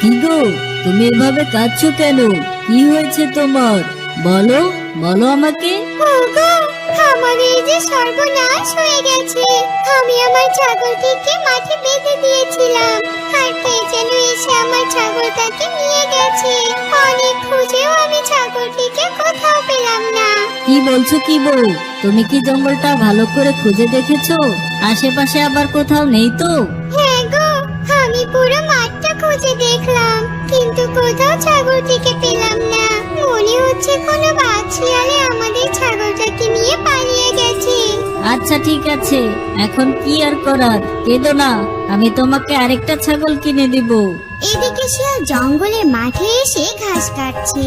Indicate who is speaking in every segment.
Speaker 1: কি গো? তুমি এভাবে কাঁদছো কেন? কি হয়েছে তোমার? বলো বলো আমাকে।
Speaker 2: ওগো আমার এই যে সর্বনাশ হয়ে গেছে। আমি আমার ছাগলটিকে মাঠে বেঁধে দিয়েছিলাম। আর কে যেন এসে আমার ছাগলটাকে নিয়ে গেছে। অনেক খুঁজেও আমি ছাগলটিকে কোথাও পেলাম না।
Speaker 1: কি বলছো কি বউ তুমি কি জঙ্গলটা ভালো করে খুঁজে দেখেছ? আশেপাশে আবার কোথাও নেই তো?
Speaker 2: কোথাও ছাগলটিকে পেলাম না। মনে হচ্ছে কোনো বাছিয়ালে আমাদের ছাগলটাকে নিয়ে পালিয়ে গেছে।
Speaker 1: আচ্ছা ঠিক আছে। এখন কি আর করার? কেঁদো না। আমি তোমাকে আরেকটা ছাগল কিনে দিব।
Speaker 2: এদিকে শিয়াল জঙ্গলে মাঠে এসে ঘাস কাটছে।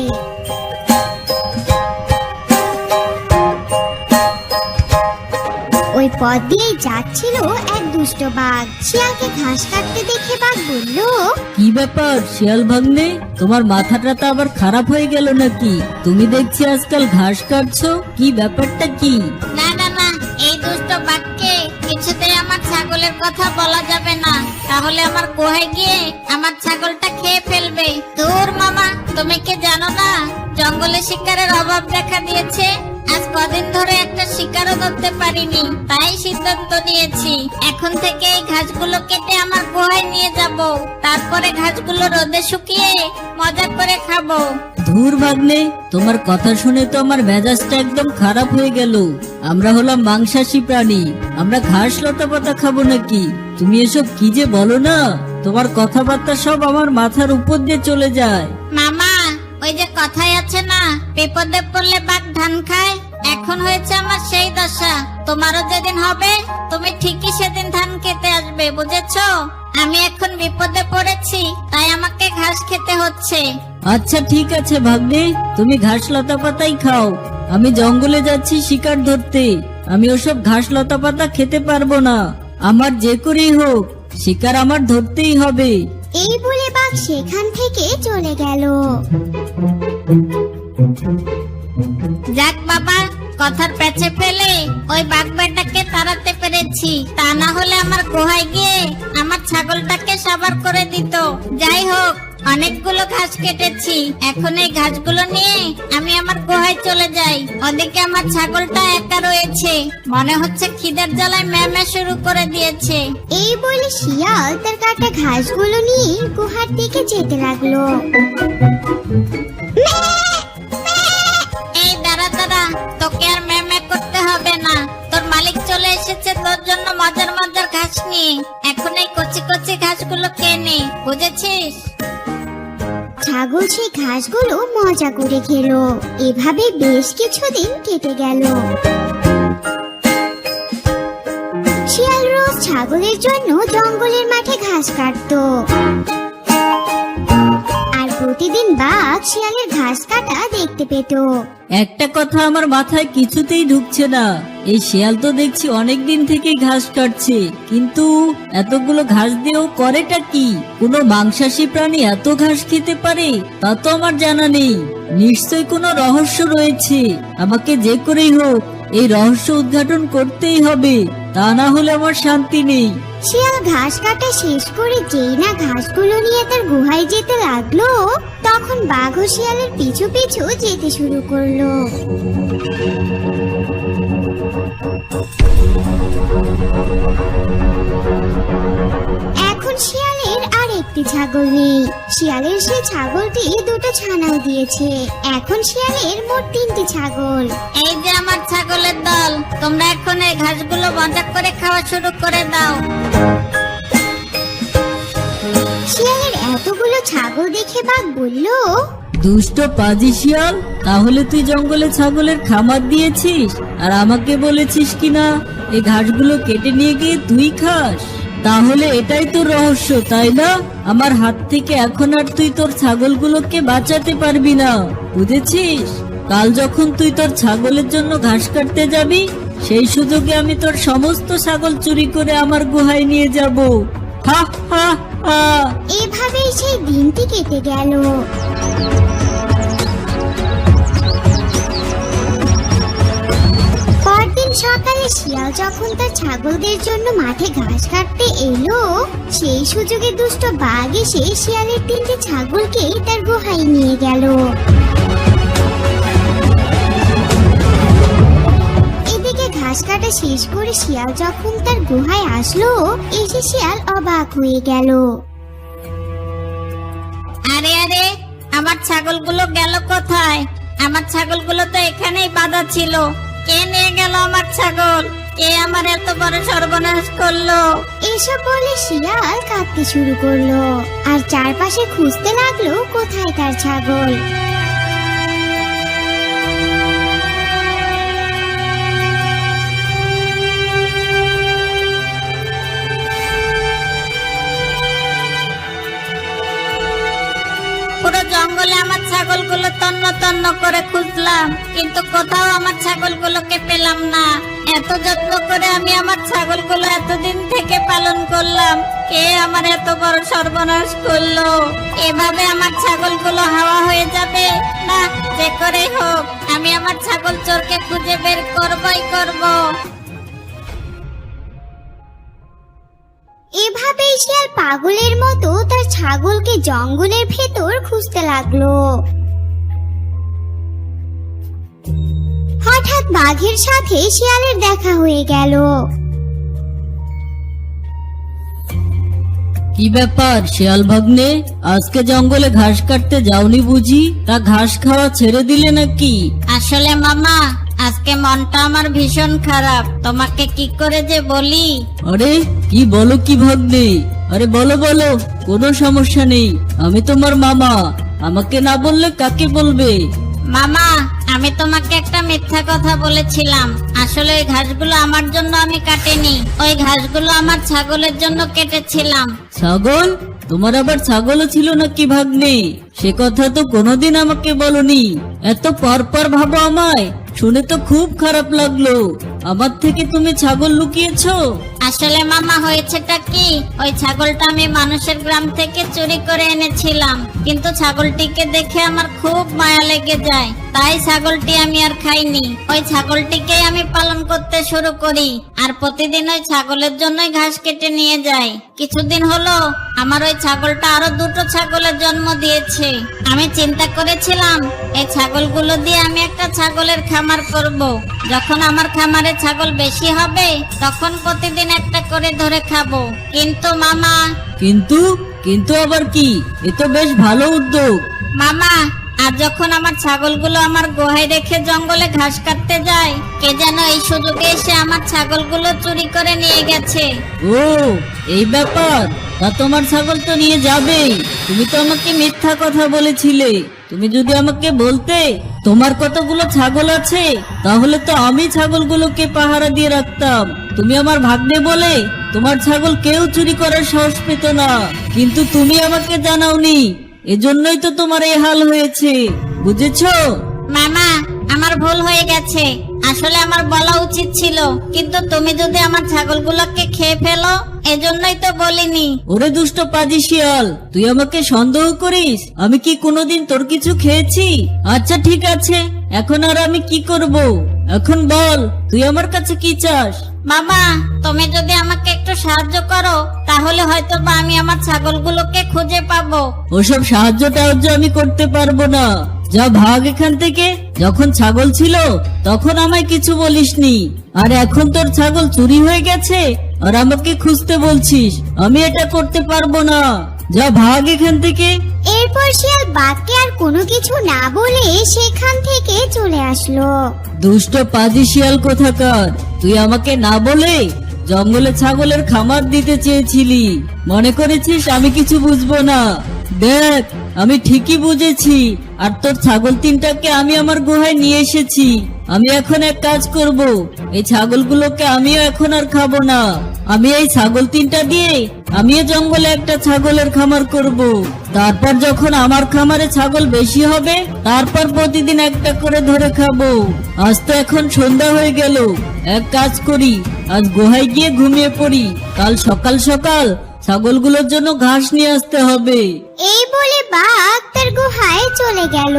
Speaker 2: ওই পথ দিয়ে যাচ্ছিল এক দুষ্ট বাঘ। শিয়ালকে ঘাস কাটতে দেখে বাঘ বলল
Speaker 1: কি ব্যাপার শিয়াল ভাগ্নে? তোমার মাথাটা তো আবার খারাপ হয়ে গেল নাকি? তুমি দেখছি আজকাল ঘাস কাটছো কি ব্যাপারটা কি?
Speaker 3: না না না এই দুষ্ট বাক্যে কিছুতেই আমার ছাগলের কথা বলা যাবে না। তাহলে আমার কোহে গিয়ে আমার ছাগলটা খেয়ে ফেলবে। দূর মামা তুমি কি জানো না জঙ্গলে শিকারের অভাব দেখা দিয়েছে? আজ কদিন ধরে একটা শিকারও ধরতে পারিনি তাই সিদ্ধান্ত নিয়েছি। এখন থেকে এই ঘাসগুলো কেটে আমার গুহায় নিয়ে যাব। তারপরে ঘাসগুলো রোদে শুকিয়ে মজা করে খাব।
Speaker 1: ধুর ভাগ্নে তোমার কথা শুনে তো আমার মেজাজটা একদম খারাপ হয়ে গেল। আমরা হলাম মাংসাশী প্রাণী আমরা ঘাস লতা পাতা খাব নাকি? তুমি এসব কি যে বলো না? তোমার কথাবার্তা সব আমার মাথার উপর দিয়ে চলে যায়।
Speaker 3: মামা ওই যে কথাই আছে না বিপদে পড়লে বাঘ ধান খায়? হয়েছে আমার সেই দশা। তোমারও যেদিন হবে তুমি ঠিকই সেদিন ধান খেতে আসবে বুঝেছ? আমি এখন বিপদে পড়েছি তাই আমাকে ঘাস খেতে হচ্ছে।
Speaker 1: আচ্ছা ঠিক আছে ভাগ্নে তুমি ঘাস লতা পাতাই খাও। আমি জঙ্গলে যাচ্ছি শিকার ধরতে। আমি ওসব ঘাস লতা পাতা খেতে পারব না। আমার যে করেই হোক শিকার আমার ধরতেই হবে।
Speaker 2: এই বলে বাঘ সেখান থেকে চলে গেল।
Speaker 3: যাক বাবা কথার পেছে ফেলে ওই বাঘ বেটাকে তাড়াতে পেরেছি। তা না হলে আমার গুহায় গিয়ে আমার ছাগলটাকে সাবার করে দিত। যাই হোক, অনেকগুলো ঘাস কেটেছি। এখন এই ঘাসগুলো নিয়ে আমি আমার গুহায় চলে যাই। ওদিকে আমার ছাগলটা একা রয়েছে। মনে হচ্ছে খিদের জ্বালায় ম্যামে শুরু করে দিয়েছে।
Speaker 2: এই বলে শিয়াল তার কাটা ঘাসগুলো নিয়ে গুহার দিকে যেতে লাগল। মজা করে খেলো এভাবে বেশ কিছুদিন কেটে গেল। শিয়াল রোজ ছাগলের জন্য জঙ্গলের মাঠে ঘাস কাটত। আর প্রতিদিন বাঘ শিয়ালের ঘাস কাটা দেখতে পেত।
Speaker 1: একটা কথা আমার মাথায় কিছুতেই ঢুকছে না। এই শিয়াল তো দেখছি অনেক দিন থেকেই ঘাস কাটছে, কিন্তু এতগুলো ঘাস দিয়েও করেটা কি? কোনো মাংসাশী প্রাণী এত ঘাস খেতে পারে, তা তো আমার জানা নেই। নিশ্চয় কোনো রহস্য রয়েছে। আমাকে যে করেই হোক, এই রহস্য উদ্ঘাটন করতেই হবে, তা না হলে আমার শান্তি নেই।
Speaker 2: শিয়াল ঘাস কাটা শেষ করে যেই না ঘাসগুলো নিয়ে তার গুহায় যেতে লাগল, তখন বাঘ ও শিয়ালের পিছু পিছু যেতে শুরু করল। এখন শিয়ালের আর একটি ছাগল নেই। শিয়ালের সেই ছাগলটি দুটো ছানাও দিয়েছে। এখন শিয়ালের মোট তিনটি ছাগল।
Speaker 3: এই যে আমার ছাগলের দল তোমরা এখন এই ঘাসগুলো মজা করে খাওয়া শুরু করে দাও।
Speaker 2: শিয়ালের এতগুলো ছাগল দেখে বাঘ বলল
Speaker 1: দুষ্ট পাজি শিয়াল তাহলে তুই জঙ্গলে ছাগলের খামার দিয়েছিস? আর আমাকে বলেছিস কিনা এই ঘাসগুলো কেটে নিয়ে গিয়ে তুই খাস? তাহলে এটাই তোর রহস্য, তাই না? আমার হাত থেকে এখন আর তুই তোর ছাগলগুলোকে বাঁচাতে পারবি না, বুঝেছিস? কাল যখন তুই তোর ছাগলের জন্য ঘাস কাটতে যাবি, সেই সুযোগে আমি তোর সমস্ত ছাগল চুরি করে আমার গুহায় নিয়ে যাব। হা হা হা।
Speaker 2: এভাবেই সেই দিনটি কেটে গেল। পরদিন দিন সকালে শিয়াল যখন তার ছাগলদের জন্য মাঠে ঘাস কাটতে এলো, সেই সুযোগে দুষ্ট বাঘ এসে শিয়ালের তিনটে ছাগলকে তার গুহায় নিয়ে গেল। কাটা শেষ করে শিয়াল যখন তার গুহায় আসলো এসে শিয়াল অবাক হয়ে গেল।
Speaker 3: আরে আরে, আমার ছাগলগুলো গেল কোথায়? আমার ছাগলগুলো তো এখানেই বাঁধা ছিল। কে নিয়ে গেল আমার ছাগল? কে আমার এত বড় সর্বনাশ করল?
Speaker 2: এসব বলে শিয়াল কাঁদতে শুরু করল। আর চারপাশে খুঁজতে লাগল কোথায় তার ছাগল।
Speaker 3: ছাগলগুলো তন্ন তন্ন করে খুঁজলাম, কিন্তু কোথাও আমার ছাগলগুলোকে পেলাম না। এত যত্ন করে আমি আমার ছাগলগুলো এতদিন থেকে পালন করলাম, কে আমার এত বড় সর্বনাশ করল? এভাবে আমার ছাগলগুলো হাওয়া হয়ে যাবে? না, যে করে হোক, আমি আমার ছাগল চোরকে খুঁজে বের করবই করব।
Speaker 2: এভাবেই শিয়াল পাগলের মতো তার ছাগলকে জঙ্গলের ভেতর খুঁজতে লাগল। বাঘের সাথে শিয়ালের দেখা হয়ে গেল।
Speaker 1: কি ব্যাপার শিয়াল ভাগ্নে? আজকে জঙ্গলে ঘাস কাটতে যাওনি বুঝি? তা ঘাস খাওয়া ছেড়ে দিলে নাকি?
Speaker 3: আসলে মামা আজকে মনটা আমার ভীষণ খারাপ। তোমাকে কি করে যে বলি?
Speaker 1: আরে কি বলো কি ভাগ্নে? আরে বলো বলো কোনো সমস্যা নেই। আমি তোমার মামা। আমাকে না বললে কাকে বলবে?
Speaker 3: মামা, আমি তোমাকে একটা মিথ্যা কথা বলেছিলাম। আসলে ওই ঘাসগুলো আমার জন্য আমি কাটিনি। ওই ঘাসগুলো আমার ছাগলের জন্য কেটেছিলাম।
Speaker 1: ছাগল? তোমার আবার ছাগলও ছিল না কি ভাগ্নে? সে কথা তো কোনোদিন আমাকে বলনি। এত পরপর ভাবো আমায়, শুনে তো খুব খারাপ লাগল। আমার থেকে তুমি ছাগল লুকিয়েছো?
Speaker 3: আসলে মামা, হয়েছেটা কি? ওই ছাগলটা আমি মানুষের গ্রাম থেকে চুরি করে এনেছিলাম। কিন্তু ছাগলটিকে দেখে আমার খুব মায়া লেগে যায়। তাই ছাগলটি আমি আর খাইনি। ওই ছাগলটিকে আমি পালন করতে শুরু করি। আর প্রতিদিন ওই ছাগলের জন্যই ঘাস কেটে নিয়ে যাই। কিছুদিন হলো আমার ওই ছাগলটা আরও দুটো ছাগলের জন্ম দিয়েছে। আমি চিন্তা করেছিলাম এই ছাগলগুলো দিয়ে আমি একটা ছাগলের খামার করব। যখন আমার খামারে ছাগল বেশি হবে তখন প্রতিদিন একটা করে ধরে খাব। কিন্তু মামা
Speaker 1: কিন্তু কিন্তু আবার কি? এ তো বেশ ভালো উদ্যোগ।
Speaker 3: মামা আর যখন আমার ছাগলগুলো আমার গোহায় রেখে জঙ্গলে ঘাস কাটতে যায়, কে যেন এই সুযোগে এসে আমার ছাগলগুলো চুরি করে নিয়ে গেছে।
Speaker 1: ও, এই ব্যাপার? তা তোমার ছাগল তো নিয়ে যাবেই। তুমি তো আমাকে মিথ্যা কথা বলেছিলে। তুমি যদি আমাকে বলতে, তোমার কতগুলো ছাগল আছে? তাহলে তো আমি ছাগলগুলোকে পাহারা দিয়ে রাখতাম। তুমি আমার ভাগ্নে বলে, তোমার ছাগল কেউ চুরি করার সাহস পেত না। কিন্তু তুমি আমাকে জানাওনি। এজন্যই তো তোমার এই হাল হয়েছে বুঝেছ?
Speaker 3: মামা আমার ভুল হয়ে গেছে। আসলে আমার বলা উচিত ছিল কিন্তু তুমি যদি আমার ছাগলগুলোকে খেয়ে ফেলো এজন্যই তো বলিনি।
Speaker 1: ওরে দুষ্ট পাজি শিয়াল তুই আমাকে সন্দেহ করিস? আমি কি কোনোদিন তোর কিছু খেয়েছি? আচ্ছা ঠিক আছে এখন আর আমি কি করব? এখন বল তুই আমার কাছে কি চাস?
Speaker 3: মামা তুমি যদি আমাকে একটু সাহায্য করো তাহলে হয়তো বা আমি আমার ছাগলগুলোকে খুঁজে পাবো।
Speaker 1: ওসব সাহায্য টাহায্য আমি করতে পারব না। যা ভাগ এখান থেকে যখন ছাগল ছিল তখন আমায় কিছু বলিসনি। আর এখন তোর ছাগল চুরি হয়ে গেছে আর আমাকে খুঁজতে বলছিস আমি এটা করতে পারব না। যা ভাগ এখান থেকে।
Speaker 2: এরপর শিয়াল বাঘকে আর কোনো কিছু না বলে সেখান থেকে চলে আসলো।
Speaker 1: দুষ্ট পাজি শিয়াল কোথাকার? তুই আমাকে না বলে জঙ্গলে ছাগলের খামার দিতে চেয়েছিলি। মনে করেছিস আমি কিছু বুঝব না। দেখ, আমি ঠিকই বুঝেছি। আর তোর ছাগল তিনটাকে আমি আমার গুহায় নিয়ে এসেছি। আমি এখন এক কাজ করব। এই ছাগলগুলোকে আমিও এখন আর খাব না। আমি এই ছাগল তিনটা দিয়ে আমিও জঙ্গলে একটা ছাগলের খামার করব। তারপর যখন আমার খামারে ছাগল বেশি হবে, তারপর প্রতিদিন একটা করে ধরে খাব। আজ তো এখন সন্ধ্যা হয়ে গেল। এক কাজ করি, আজ গুহায় গিয়ে ঘুমিয়ে পড়ি। কাল সকাল সকাল ছাগলগুলোর জন্য ঘাস নিয়ে আসতে হবে।
Speaker 2: এই বলে বাঘ তার গুহায় চলে গেল।